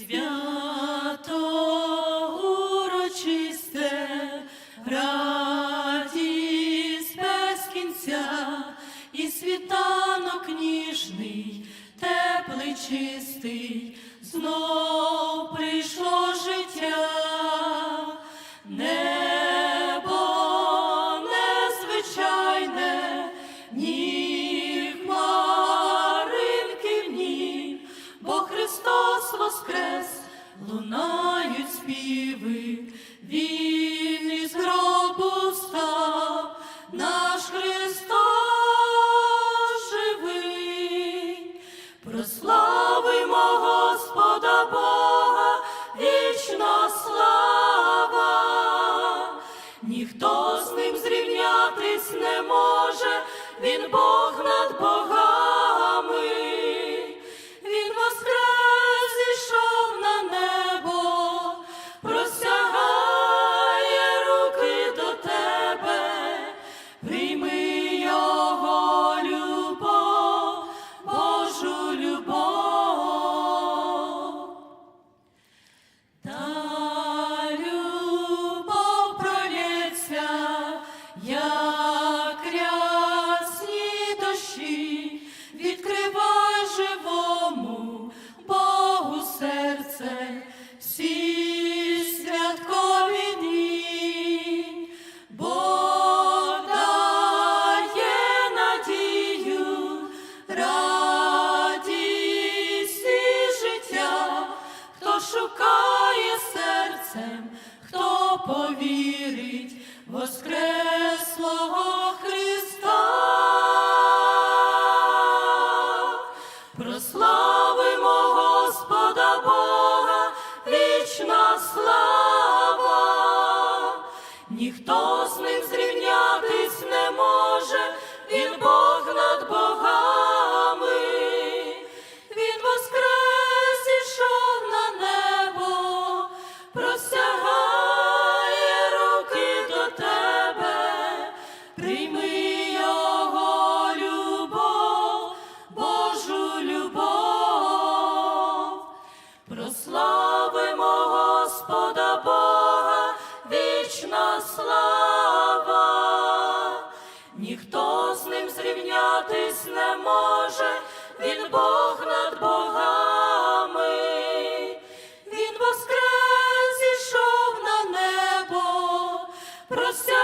Свято урочисте, радість Воскрес, лунають співи, Він із гробу встав, наш Христос живий, прославимо Господа Бога, вічна слава, ніхто з ним зрівнятись не може, він Бог над всі святкові дні, Бог надію, радість життя, хто шукає серцем, хто повірить в слава, ніхто з них зрівнятись вічна слава, ніхто з ним зрівнятись не може, він Бог над богами, він воскрес зійшов на небо, просяв.